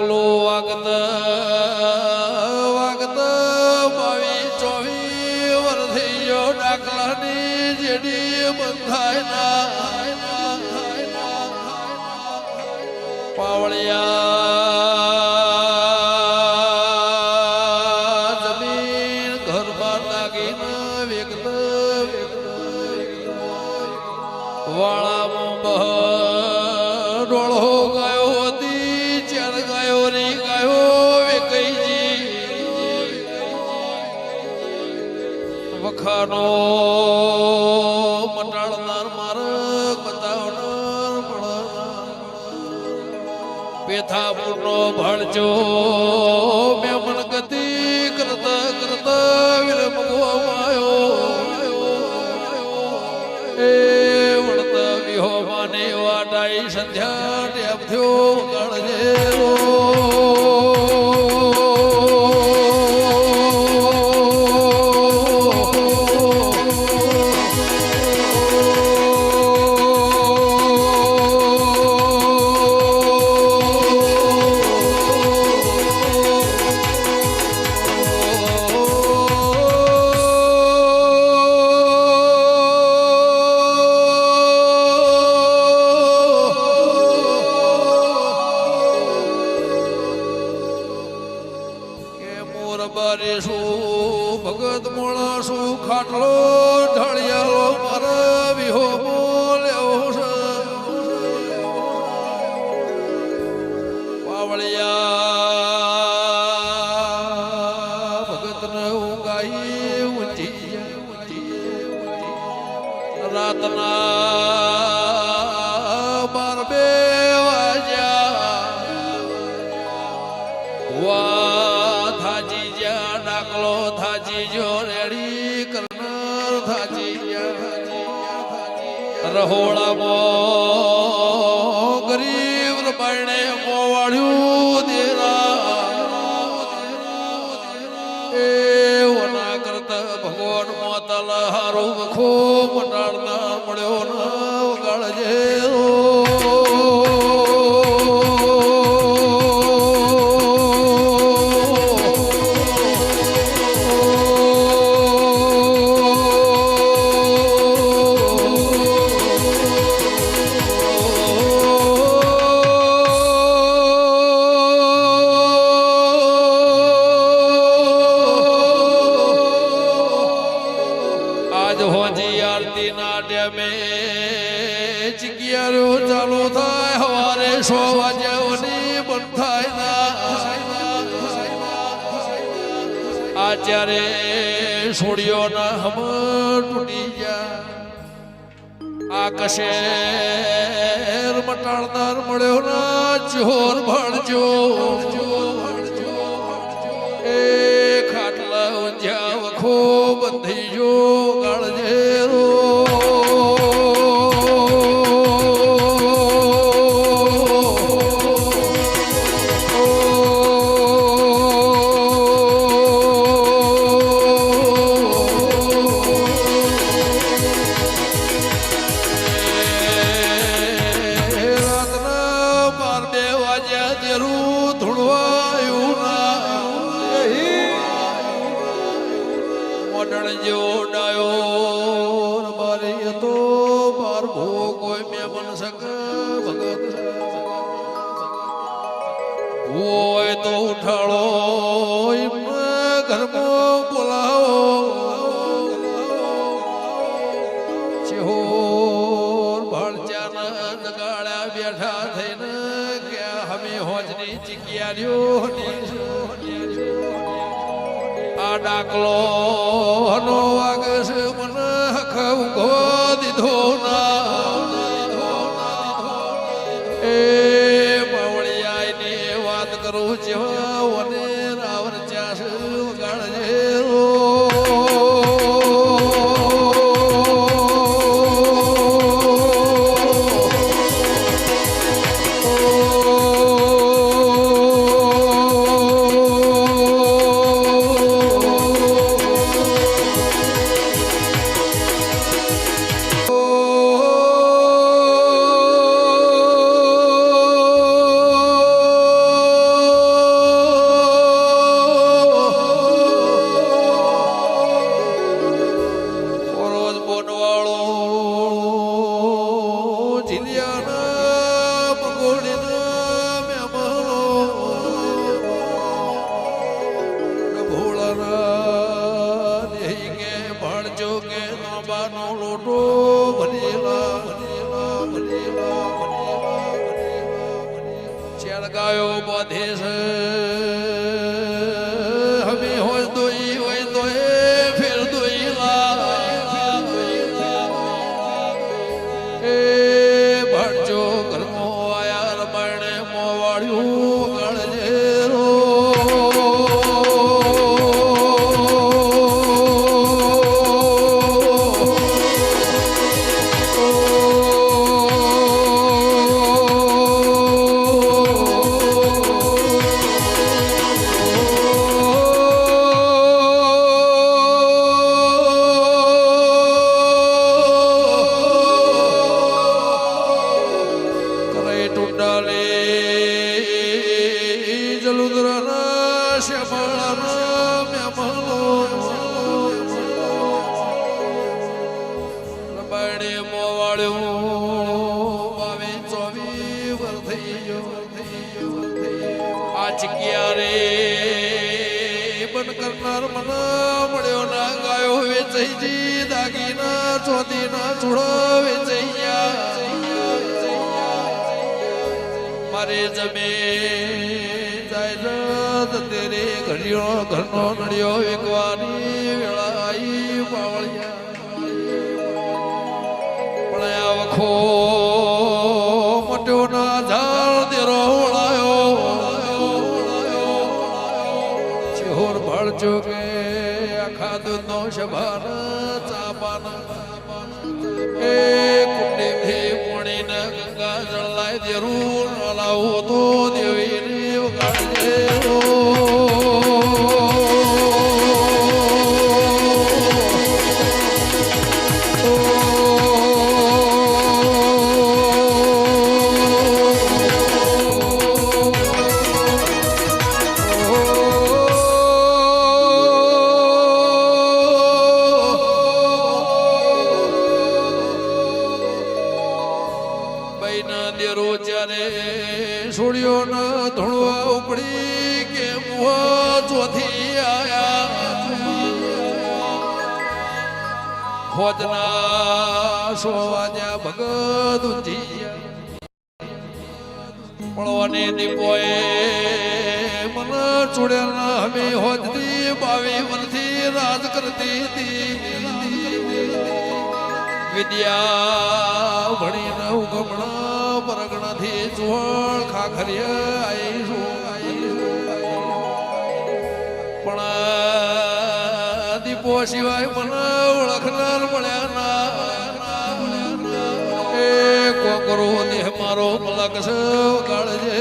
ડાકલો વાગત વાગત બાવી ચોવી વર્ષથી ડાકલાની જેડી બંધાય ના પાવળિયા વખાનો મટાડનાર માર્ગ બતાવનાર પેથા પૂરનો ભણજો મેમન ગતિ કરતા કરતા વિરમ ગોમાયો એ વળતા વિહો માને વાટાઈ સંધ્યા ટેપ થયો. પાવળિયા ભગતને ઊંઘાઈ ઊંચી રાતના બાર બે વા થાજી જ્યાં ડાકલો થાજી જો રેડી કરનાર થાજી જ્યાં રહોડામાં હારું વખો મટાડતા મળ્યો ના વગાડજે. આજ હોજી આરતી ના ડેમે ચિકિયારો ચાલુ થાય. હવારે સો વાગ્યાઓની બંધ થાય ના આચારે છોડ્યો ના હમ તૂટી ગયા. આ કશેર મટાડનાર મળ્યો ના ચોર ભણજો એ ખાટલા ઊંઝા વખો બંધી જો હોય તો ઉઠાડો ઘરમાં બોલાવો. ચિહોર ભાળચાના નગાડ્યા બેઠા થઈને કે હમે હોજની ચિકિયારીઓ આ ડાકલો હનો વાગસ મને હખ ઉઘો દીધો લોટો ચેડગાયો બધે છે. હવે હોય દોઈ હોય તો એ ફેર દોઈલા એ ભટજો આ જગ્યા રે. બન કરનાર મન મળ્યો ના, ગાયો વેચાઈ જી, દાગીના ચોધી ના છોડો વેચૈયા મારે જમે જાય તેરે ઘડિયો ઘરનો નડિયો વેકવાની વેળા આવી પાવળિયા. પણ આ વખો ચહોર અખાદ નો શભાન ચાપાન. એ કુંડી ભી પુણી ને ગંગા જળલાય દેરું લાવો તો દેવી બૈના દેરો છોડ્યો ના દીપોએ મન ચૂડેલા હમે હોજતી બાવી મનથી રાજ કરતી હતી. વિદ્યા ભણીને ઉગમણા ખાખરિયા આવીશું પણ દીપો સિવાય પણ ઓળખનાર મળ્યા ના. એ કોકરો દેહ મારો મલક છે કાળજે